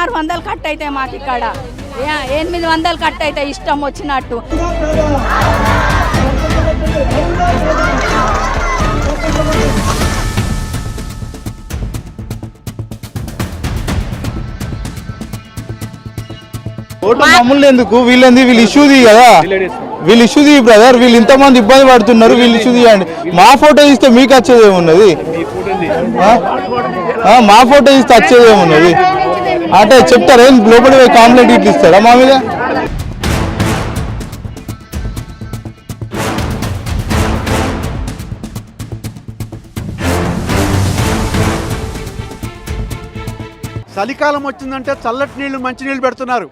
ఆరు వందలు కట్ అవుతాయి మాకు ఇక్కడ. ఎనిమిది వందలు కట్ అవుతాయి ఇష్టం వచ్చినట్టు. ఓటు ఎందుకు? వీళ్ళంది? వీళ్ళు ఇష్యూ కదా. వీళ్ళు ఇష్యూ తీ బ్రదర్. వీళ్ళు ఇంతమంది ఇబ్బంది పడుతున్నారు. వీళ్ళు ఇష్యూ తీయండి. మా ఫోటో ఇస్తే మీకు వచ్చేది ఏమున్నది? మా ఫోటో ఇస్తే వచ్చేది ఏమున్నది? అంటే చెప్తారా? ఏం లోపలి కాంప్లైంట్ ఇట్లా ఇస్తారా మా మీద? చలికాలం వచ్చిందంటే చల్లటి నీళ్ళు మంచినీళ్ళు పెడుతున్నారు.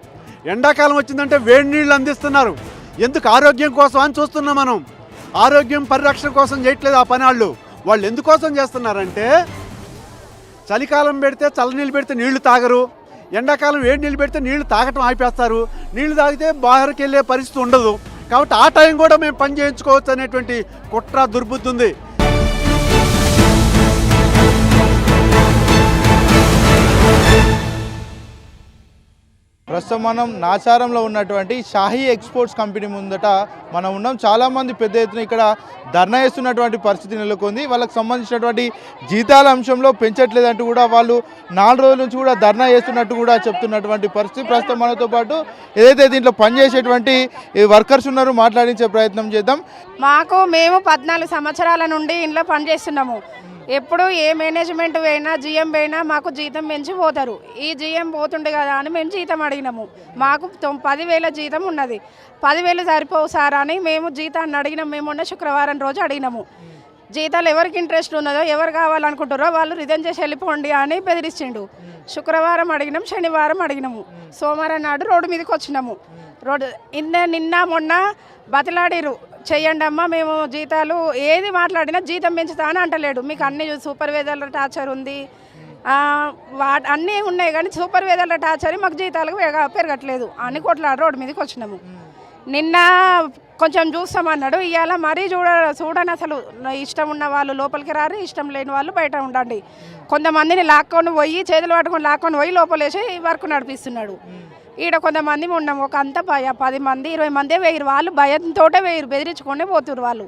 ఎండాకాలం వచ్చిందంటే వేడి నీళ్ళు అందిస్తున్నారు. ఎందుకు ఆరోగ్యం కోసం అని చూస్తున్నాం మనం. ఆరోగ్యం పరిరక్షణ కోసం చేయట్లేదు ఆ పని వాళ్ళు వాళ్ళు ఎందుకోసం చేస్తున్నారంటే చలికాలం పెడితే చల్ల నీళ్ళు పెడితే నీళ్ళు తాగరు. ఎండాకాలం వేడి నీళ్ళు పెడితే నీళ్ళు తాగటం ఆపేస్తారు. నీళ్ళు తాగితే బాహర్కి వెళ్ళే పరిస్థితి ఉండదు. కాబట్టి ఆ టైం కూడా మేము పని చేయించుకోవచ్చు అనేటువంటి కుట్ర దుర్బుద్ధి ఉంది. ప్రస్తుతం మనం నాచారంలో ఉన్నటువంటి షాహీ ఎక్స్పోర్ట్స్ కంపెనీ ముందట మనం ఉన్నాం. చాలామంది పెద్ద ఎత్తున ఇక్కడ ధర్నా చేస్తున్నటువంటి పరిస్థితి నెలకొంది. వాళ్ళకి సంబంధించినటువంటి జీతాల అంశంలో పెంచట్లేదంటూ కూడా వాళ్ళు నాలుగు రోజుల నుంచి కూడా ధర్నా చేస్తున్నట్టు కూడా చెప్తున్నటువంటి పరిస్థితి. ప్రస్తుతం మనతో పాటు ఏదైతే దీంట్లో పనిచేసేటువంటి వర్కర్స్ ఉన్నారో మాట్లాడించే ప్రయత్నం చేద్దాం. మాకు మేము పద్నాలుగు సంవత్సరాల నుండి ఇంట్లో పనిచేస్తున్నాము. ఎప్పుడు ఏ మేనేజ్మెంట్ పోయినా జిఎం పోయినా మాకు జీతం పెంచి పోతారు. ఈ జిఎం పోతుండే కదా అని మేము జీతం అడిగినాము. మాకు పదివేల జీతం ఉన్నది. పదివేలు సరిపోవు సార్ అని మేము జీతాన్ని అడిగినాం మేము మొన్న శుక్రవారం రోజు అడిగినాము. జీతాలు ఎవరికి ఇంట్రెస్ట్ ఉన్నదో ఎవరు కావాలనుకుంటారో వాళ్ళు రిజైన్ చేసి వెళ్ళిపోండి అని బెదిరించిండు శుక్రవారం అడిగినాం శనివారం అడిగినాము. సోమవారం నాడు రోడ్డు మీదకి వచ్చినాము. రోడ్డు నిన్న నిన్న మొన్న బతిలాడిరు చెయ్యండి అమ్మా మేము జీతాలు ఏది మాట్లాడినా జీతం పెంచుతా అని అంటలేడు. మీకు అన్ని సూపర్వైజర్ల టార్చర్ ఉంది. వా అన్నీ ఉన్నాయి కానీ సూపర్వైజర్ల టార్చర్ మాకు జీతాలకు పెరగట్లేదు అని కొట్లాడు రోడ్డు మీదకి వచ్చినాము. నిన్న కొంచెం చూస్తామన్నాడు ఇవాళ మరీ చూడ చూడని అసలు ఇష్టం ఉన్న వాళ్ళు లోపలికి రారు ఇష్టం లేని వాళ్ళు బయట ఉండండి. కొంతమందిని లాక్కొని పోయి చేతులు పట్టుకొని లాక్కొని పోయి లోపలేసి వర్క్ నడిపిస్తున్నాడు. ఈడ కొంతమంది ఉన్నాం ఒక అంత భయ పది మంది ఇరవై మంది వేయరు. వాళ్ళు భయంతో వేయరు బెదిరించుకొని పోతురు వాళ్ళు.